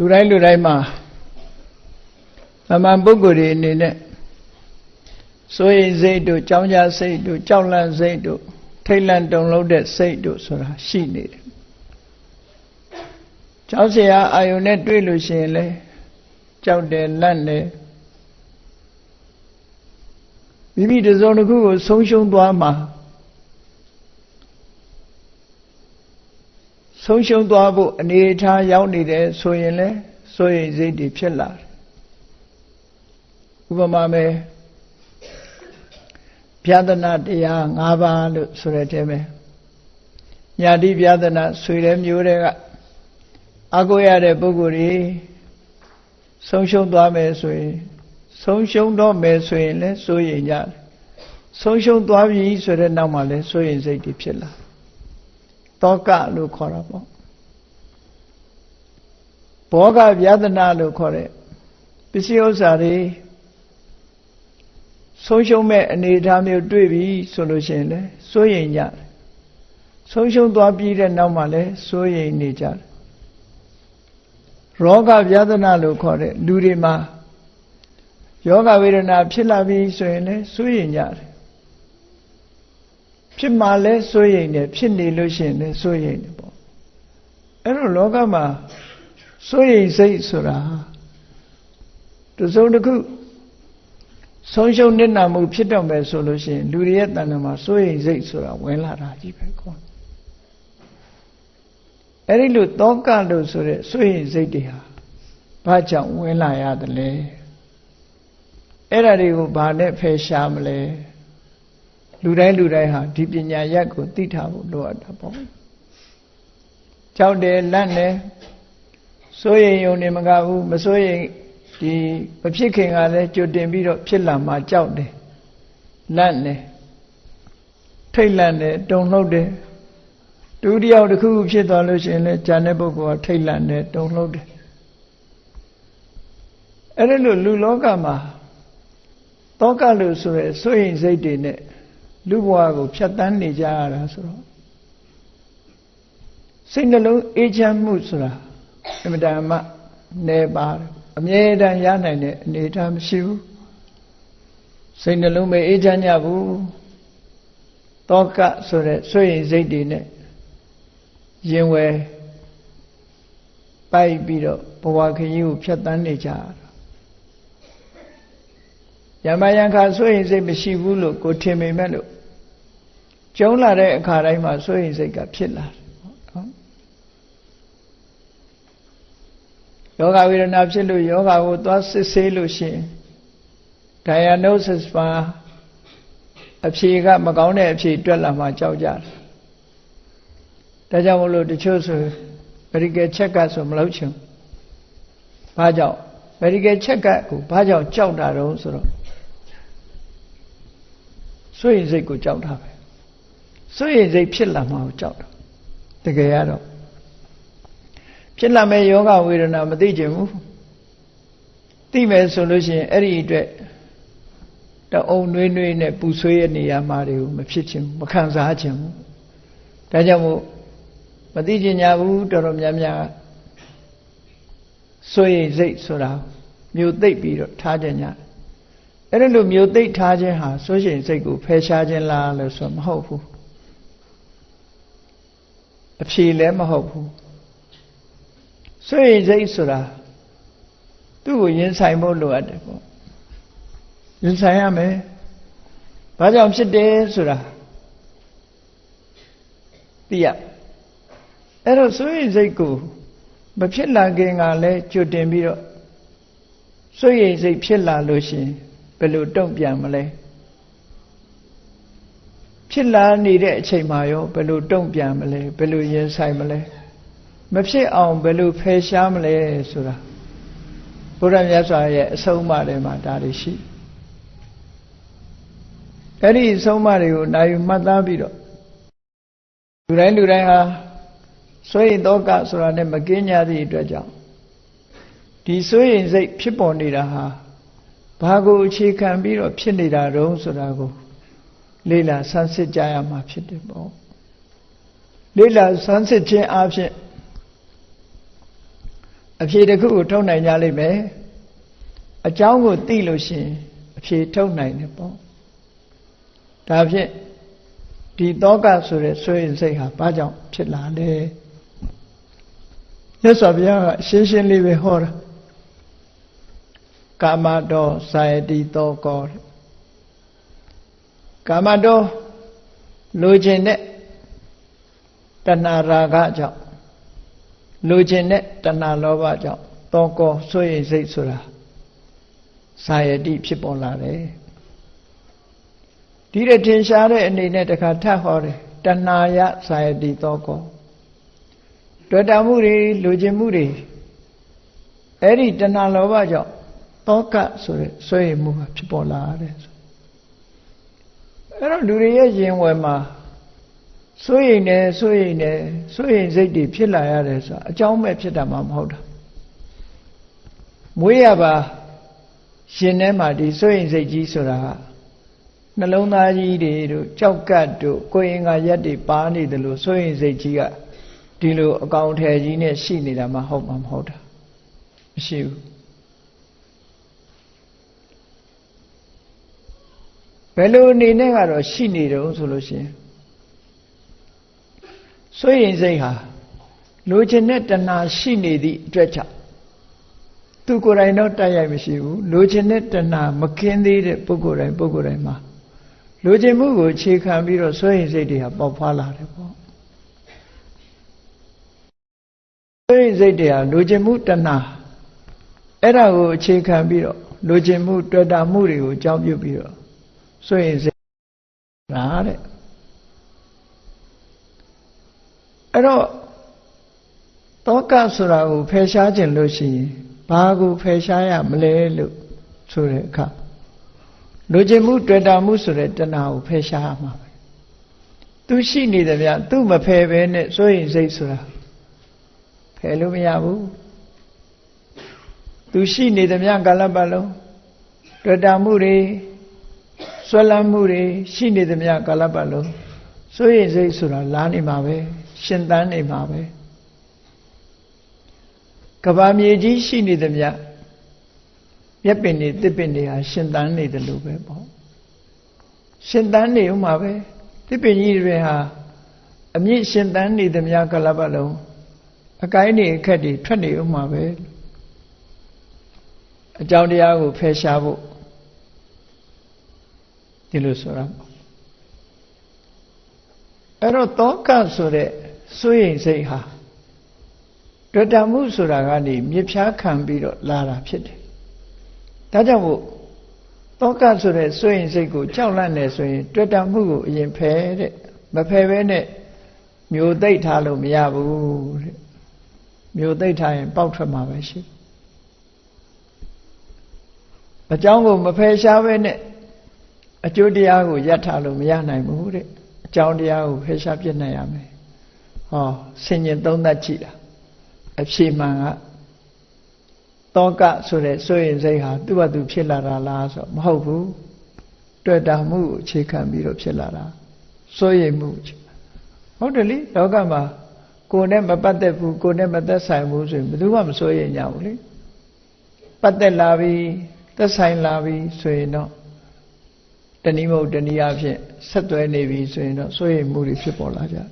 လူတိုင်းလူတိုင်းမှာမမှန်ပုဂ္ဂိုလ်တွေအနေနဲ့စိုးရိမ်စိတ်တို့ကြောင်းကြစိတ်တို့ကြောက်လန့်စိတ်တို့ထိတ်လန့်တုန်လှုပ်တဲ့စိတ်တို့ဆိုတာရှိနေတယ်။ကြောက်စရာအာယုန်နဲ့တွေ့လို့ရှိရင်လေကြောက်တယ်လန့်တယ်မိမိတစုံတစ်ခုကိုဆုံးရှုံးသွားမှာ ဆုံးရှုံးသွားဖို့အနေအထားရောက်နေတယ်ဆိုရင်လေစိုးရိမ်စိတ်တွေဖြစ်လာတယ်ဥပမာပဲဗျာဒနာတရား၅ပါးလို့ဆိုရတဲ့ပဲညာတိဗျာဒနာဆွေတဲ့မျိုးတွေကအကိုရတဲ့ပုဂ္ဂိုလ်တွေဆုံးရှုံးသွားမယ်ဆိုရင်ဆုံးရှုံးတော့မယ်ဆိုရင်လည်းစိုးရိမ်ကြတယ်ဆုံးရှုံးသွားပြီဆိုတဲ့နောက်မှာလည်းစိုးရိမ်စိတ်တွေဖြစ်လာတော ကလို့ခေါ်တာပေါ့ဘောဂဗျာဒနာလို့ခေါ်တဲ့ပစ္စည်းဥစ္စာတွေဆုံးရှုံးမဲ့အနေအထားမျိုးတွေ့ပြီဆိုလို့ရှိရင်လည်းစိုးရိမ်ကြတယ်ဆုံးရှုံးသွားပြီးတဲ့နောက်မှာလည်းစိုးရိမ်နေကြတယ်ရောဂဗျာဒနာလို့ခေါ်တဲ့လူတွေမှာယောဂဝေဒနာဖြစ်လာပြီဆိုရင်လည်းစိုးရိမ်ကြတယ် ဖြစ်မှလည်းစိုးရိမ်တယ်ဖြစ်နေလို့ရှိရင်လည်းစိုးရိမ်တယ်ပေါ့အဲ့တော့လောကမှာစိုးရိမ်စိတ်ဆိုတာတစုံတစ်ခုဆုံးရှုံးနစ်နာမှုဖြစ်တော့မယ်ဆိုလို့ရှိရင်လူတွေရဲ့တဏ္ဍာမှာစိုးရိမ်စိတ်ဆိုတာဝင်လာတာကြီးပဲကွာအဲ့ဒီလိုတောကလို့ဆိုတဲ့စိုးရိမ်စိတ်တွေဟာဘာကြောင့်ဝင်လာရတယ်လဲအဲ့ဒါတွေကိုဘာနဲ့ဖယ်ရှားမလဲ လူတိုင်းလူတိုင်းဟာဒီပညာရက်ကိုသိထားဖို့လိုအပ်တာပေါ့ကြောက်တယ်လန့်တယ်စိုးရိမ်ယုံနေမကဘူးမစိုးရိမ်ဒီမဖြစ်ခင်ကလည်းကြိုတင်ပြီးတော့ဖြစ်လာမှကြောက်တယ်လန့်တယ်ထိတ်လန့်တယ်တုန်လှုပ်တယ်ဒုတိယတစ်ခုခုဖြစ်သွားလို့ရှိရင်လည်းဂျာတဲ့ပုဂ္ဂိုလ်ကထိတ်လန့်တယ်တုန်လှုပ်တယ်အဲ့ဒါလို့လူလောကမှာတောကလို့ဆိုရယ်စိုးရင်စိတ်တွေနဲ့ လူဘဝကိုဖြတ်တန်းနေကြရတာဆိုတော့စိတ်နှလုံးအေးချမ်းမှုဆိုတာအမြဲတမ်းနေပါတယ်အမြဲတမ်းရနိုင်တဲ့အနေအထားမရှိဘူးစိတ်နှလုံးမအေးချမ်းကြဘူးတောကဆိုတဲ့ဆွေရင်စိတ်တွေနဲ့ရင်ဝယ်ပိုက်ပြီးတော့ဘဝခရီးကိုဖြတ်တန်းနေကြရတာယမယံခါဆွေရင်စိတ်မရှိဘူးလို့ကိုထင်ပေမဲ့လို့ ကျုံလာတဲ့အခါတိုင်းမှာဆွေရင်စိတ်ကဖြစ်လာတယ်နော်ယောဂဝေဒနာဖြစ်လို့ယောဂကိုသွားစစ်ဆေးလို့ရှိရင် diagnosis ပါအဖြေကမကောင်းတဲ့အဖြေတွက်လာမှကြောက်ကြတယ်ဒါကြောင့်မလို့တချို့ဆို medical check ကဆိုမလုပ်ချင်ဘာကြောင့် medical check ကကိုဘာကြောင့်ကြောက်တာတုံးဆိုတော့စွရင်စိတ်ကိုကြောက်တာပဲ စွရင်စိတ်ဖြစ်လာမှကိုကြောက်တာတကယ်ရတော့ဖြစ်လာမဲ့ယောဂဝေဒနာမသိချင်ဘူးသိမယ်ဆိုလို့ရှိရင်အဲ့ဒီအတွက်တအုံနှွေးနှွေးနဲ့ပူဆွေးရဲ့နေရာမှာတွေကိုမဖြစ်ချင်ဘူးမခံစားချင်ဘူးဒါကြောင့်မို့မသိချင်ကြဘူးတော်တော်များများဆွေးစိတ်ဆိုတာမျိုးသိပ်ပြီးတော့ထားကြညအဲ့ဒါလိုမျိုးသိပ်ထားခြင်းဟာဆိုရှင်စိတ်ကိုဖယ်ရှားခြင်းလားလို့ဆိုမဟုတ်ဘူး အဖြေလည်းမဟုတ်ဘူးဆွေးစိတ်ဆိုတာသူ့ကိုရင်ဆိုင်ဖို့လိုအပ်တယ်ပေါ့ရင်ဆိုင်ရမယ်ဘာကြောင့်ဖြစ်တယ်ဆိုတာသိရအဲ့တော့ဆွေးစိတ်ကိုမဖြစ်လာခင်ကလည်းကြိုတင်ပြီးတော့ဆွေးစိတ်ဖြစ်လာလို့ရှိရင်ဘယ်လိုတုံ့ပြန်မလဲ ဖြစ်လာနေတဲ့အချိန်မှာရောဘယ်လိုတုံ့ပြန်မလဲဘယ်လိုရင်ဆိုင်မလဲမဖြစ်အောင်ဘယ်လိုဖယ်ရှားမလဲဆိုတာဘုရားမြတ်စွာရဲ့အဆုံးအမတွေမှာဒါတွေရှိအဲ့ဒီအဆုံးအမတွေကိုနိုင်မှတ်သားပြီးတော့လူတိုင်းလူတိုင်းဟာစွဲရင်တော့ကဆိုတာနဲ့မကင်းကြသည့်အတွက်ကြောင့်ဒီစွဲရင်စိတ်ဖြစ်ပေါ်နေတာဟာဘာကိုအခြေခံပြီးတော့ဖြစ်နေတာတုံးဆိုတာကို လေ့လာဆန်းစစ်ကြရမှာဖြစ်တယ်ပေါ့လေ့လာဆန်းစစ်ခြင်းအပြင်အဖြေတစ်ခုကိုထုတ်နိုင်ကြလိမ့်မယ်အကြောင်းကိုသိလို့ရှိရင်အဖြေထုတ်နိုင်တယ်ပေါ့ဒါဖြင့်ဒီတောကဆိုတဲ့ဆွေရင်စိတ်ဟာဘာကြောင့်ဖြစ်လာလဲမြတ်စွာဘုရားကရှင်းရှင်းလေးပဲဟောတာကာမတော်စာယတိတောကော ကာမတော်လိုချင်တဲ့တဏှာရာဂကြောင့်လိုချင်တဲ့တဏှာလောဘကြောင့်တောကောဆွေရင်စိတ်ဆိုတာစာယတိဖြစ်ပေါ်လာတယ်ဒီတဲ့ထင်ရှားတဲ့အနေနဲ့တခါထပ်ဟောတယ်တဏှာယစာယတိတောကောတွေ့တာမှုတွေလူကျင်မှုတွေအဲ့ဒီတဏှာလောဘကြောင့်တောကဆိုတဲ့ဆွေးမှုကဖြစ်ပေါ်လာတယ်ဆို အဲ့တော့လူတွေရဲ့ရင်ဝယ်မှာစိုးရိမ်နေစိုးရိမ်နေစိုးရိမ်စိတ်တွေဖြစ်လာရတယ်ဆိုတာအကြောင်းမဲ့ဖြစ်တာမှမဟုတ်တာမွေးရပါရှင်ထဲမှာဒီစိုးရိမ်စိတ်ကြီးဆိုတာကနှလုံးသားကြီးတွေတို့ကြောက်ကတ်တို့ကိုယ်ရင်ကရက်တွေပါနေတယ်လို့စိုးရင်စိတ်ကြီးကဒီလိုအကောင်ထည်ကြီးနဲ့ရှိနေတာမှဟုတ်မှာမဟုတ်တာမရှိဘူး ဘယ်လိုအနေနဲ့ကတော့ရှိနေတုံးဆိုလို့ရှိရင်စိုးရင်စိတ်ဟာလိုချင်တဲ့တဏှာရှိနေသည့်အတွက်ကြောင့်သူကိုယ်တိုင်တော့တိုက်ရိုက်မရှိဘူးလိုချင်တဲ့တဏှာမကင်းသေးတဲ့ပုဂ္ဂိုလ်တိုင်းပုဂ္ဂိုလ်တိုင်းမှာလိုချင်မှုကိုခြေခံပြီးတော့စွဲရင်စိတ်တွေဟာပေါက်ဖွာလာတယ်ပေါ့စွဲရင်စိတ်တွေဟာလိုချင်မှုတဏှာအဲ့ဒါကိုအခြေခံပြီးတော့လိုချင်မှုတွေ့တာမှုတွေကိုအကြောင်းပြုပြီးတော့ စွဲရင်စိတ်ဒါတဲ့အဲ့တော့တောကဆိုတာကိုဖယ်ရှားခြင်းလို့ရှိရင်ဘာကိုဖယ်ရှားရမလဲလို့ဆိုတဲ့အခါလူကျင်မှုတွေ့တာမှုဆိုတဲ့တဏှာကိုဖယ်ရှားရမှာပဲသူရှိနေတယ်ဗျသူမဖယ်ပဲနဲ့စိုးရင်စိတ်ဆိုတာဖယ်လို့မရဘူးသူရှိနေတယ်ဗျကာလပတ်လုံးတွေ့တာမှုတွေ ဆွဲလန်းမှုတွေရှိနေတယ်ဗျကာလပတ်လုံးစိုးရင်စိတ်ဆိုတာလာနေမှာပဲရှင်သန်နေမှာပဲကဘာမြေကြီးရှိနေသည်မြတ်မြက်ပင်နေတစ်ပင်တွေဟာရှင်သန်နေတယ်လို့ပဲပေါ့ရှင်သန်နေဥမှာပဲတစ်ပင်ကြီးတွေဟာအမြင့်ရှင်သန်နေသည်မြတ်ကလပတ်လုံးအကိုင်းနေအခက်တွေထွက်နေဥမှာပဲအကြောင်းတရားကိုဖယ်ရှားဖို့ ဒီလိုဆိုတာပေါ့အဲ့တော့တောကဆိုတဲ့စိုးရိမ်စိတ်ဟာတွေ့တာမှုဆိုတာကနေမြစ်ဖြားခံပြီးတော့လာတာဖြစ်တယ်။ဒါကြောင့်မို့တောကဆိုတဲ့စိုးရိမ်စိတ်ကိုကြောက်လန့်နေဆိုရင်တွေ့တာမှုကိုအရင်ဖယ်တဲ့မဖယ်ဘဲနဲ့မျိုးသိမ့်ထားလို့မရဘူးတဲ့မျိုးသိမ့်ထားရင်ပေါက်ထွက်မှာပဲရှိအကြောင်းကိုမဖယ်ရှားဘဲနဲ့ အကျိုးတရားကိုယက်ထားလို့မရနိုင်ဘူးတဲ့အကြောင်းတရားကိုဖယ်ရှားပြစ်နိုင်ရမယ်ဟောဆင်ញင်သုံးသပ်ကြည့်တာအဖြေမှန်ကတောကဆိုတဲ့ဆိုရင်စိတ်ဟာသူ့ဘာသူဖြစ်လာတာလားဆိုမဟုတ်ဘူးတွေ့တာမှုအခြေခံပြီးတော့ဖြစ်လာတာဆိုရင်မှုဟုတ်တယ်လေလောကမှာကိုယ်နဲ့မပတ်သက်ဘူးကိုယ်နဲ့မသက်ဆိုင်ဘူးဆိုရင်ဘယ်သူမှမဆိုရင်ကြဘူးလေပတ်သက်လာပြီသက်ဆိုင်လာပြီဆိုရင်တော့တ ဏှိမဟုတ်တဏှိအဖြစ်ဆက်သွဲနေပြီဆိုရင်တော့ဆိုရင်မှုတွေဖြစ်ပေါ်လာကြတယ်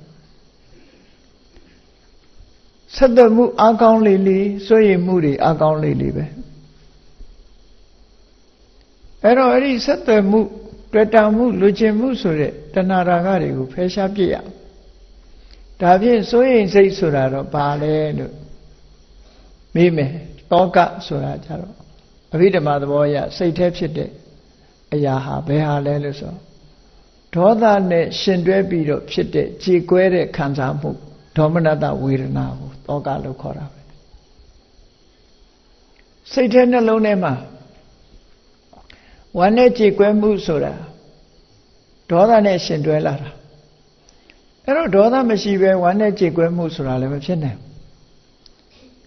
ဆက်သွယ်မှုအကောင်းလေးလေးစွဲရည်မှုတွေအကောင်းလေးလေးပဲအဲ့တော့အဲ့ဒီဆက်သွယ်မှုတွေ့တာမှုလူကျင်မှုဆိုတဲ့တဏှာရာဂတွေကိုဖယ်ရှားပြစ်ရဒါဖြင့်စိုးရင်စိတ်ဆိုတာတော့ဘာလဲလို့မေးမယ်တောကဆိုတာကြတော့အဘိဓမ္မာသဘောအရစိတ်แท้ဖြစ်တဲ့ အရာဟာဘယ်ဟာလဲလို့ဆိုဒေါသနဲ့ရှင်တွဲပြီးတော့ဖြစ်တဲ့ကြေကွဲတဲ့ခံစားမှုဒေါမနတဝေဒနာကိုတောကလို့ခေါ်တာပဲစိတ်ထဲနှလုံးထဲမှာဝမ်းနဲ့ကြေကွဲမှုဆိုတာဒေါသနဲ့ရှင်တွဲလာတာအဲ့တော့ဒေါသမရှိပဲဝမ်းနဲ့ကြေကွဲမှုဆိုတာလည်းမဖြစ်နိုင်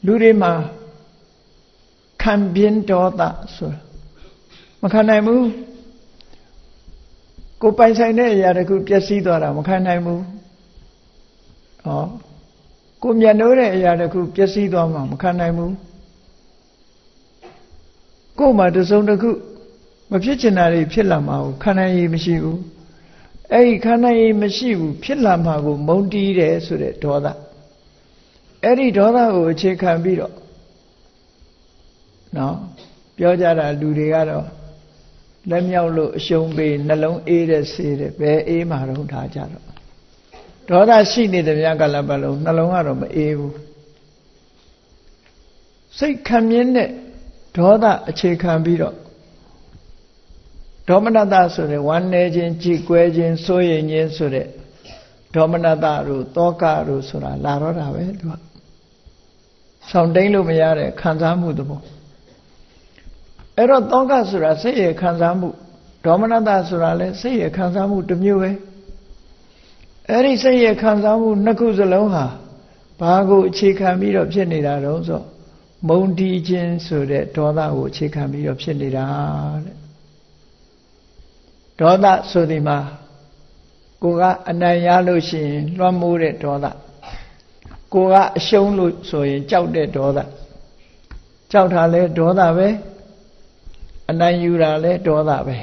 လူတွေမှာခံပြင်းဒေါသဆိုတာမခံနိုင်ဘူး ကိုပိုင်ဆိုင်တဲ့အရာတခုပျက်စီးသွားတာမခံနိုင်ဘူးဩကိုမျက်နှိုးတဲ့အရာတခုပျက်စီးသွားမှမခံနိုင်ဘူးကိုယ်မှာတစုံတစ်ခုမဖြစ်ချင်တာတွေဖြစ်လာမှာကိုခန္ဓာရည်မရှိဘူးအဲ့ဒီခန္ဓာရည်မရှိဘူးဖြစ်လာမှာကို မုန်းတီးတယ်ဆိုတဲ့ဒေါသအဲ့ဒီဒေါသကိုအခြေခံပြီးတော့နော်ပြောကြတာလူတွေကတော့ လက်မြောက်လို့အရှုံးပေးနှလုံးအေးတဲ့ဆေးတဲ့ဘယ်အေးမှာတော့ထားကြတော့ဒေါသရှိနေတဲ့မြတ်ကလပတ်လုံးနှလုံးကတော့မအေးဘူးစိတ်ခံမြင့်တဲ့ဒေါသအခြေခံပြီးတော့ဒေါမနတဆိုတဲ့ဝမ်းနေခြင်းကြည်ကွဲခြင်းစိုးရိမ်ခြင်းဆိုတဲ့ဒေါမနတတို့တောကတို့ဆိုတာလာတော့တာပဲသူကဆောင်တိန်လို့မရတဲ့ခံစားမှုသဘော အဲ့တော့တောကဆိုတာစိတ်ရဲ့ခံစားမှုဒေါမနတဆိုတာလည်းစိတ်ရဲ့ခံစားမှုတစ်မျိုးပဲအဲ့ဒီစိတ်ရဲ့ခံစားမှုနှစ်ခုစလုံးဟာဘာကိုအခြေခံပြီးတော့ဖြစ်နေတာတုံးဆိုမုံတီးခြင်းဆိုတဲ့ဒေါသကိုအခြေခံပြီးတော့ဖြစ်နေတာတဲ့ဒေါသဆိုဒီမှာကိုကအနိုင်ရလို့ရှိရင်လွှမ်းမိုးတဲ့ဒေါသကိုကအရှုံးလို့ဆိုရင်ကြောက်တဲ့ဒေါသကြောက်တာလဲဒေါသပဲ အနိုင်ယူတာလဲဒေါသပဲ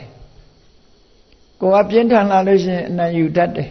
ကိုကပြင်းထန်လာလို့ရှိရင်အနိုင်ယူတတ်တယ်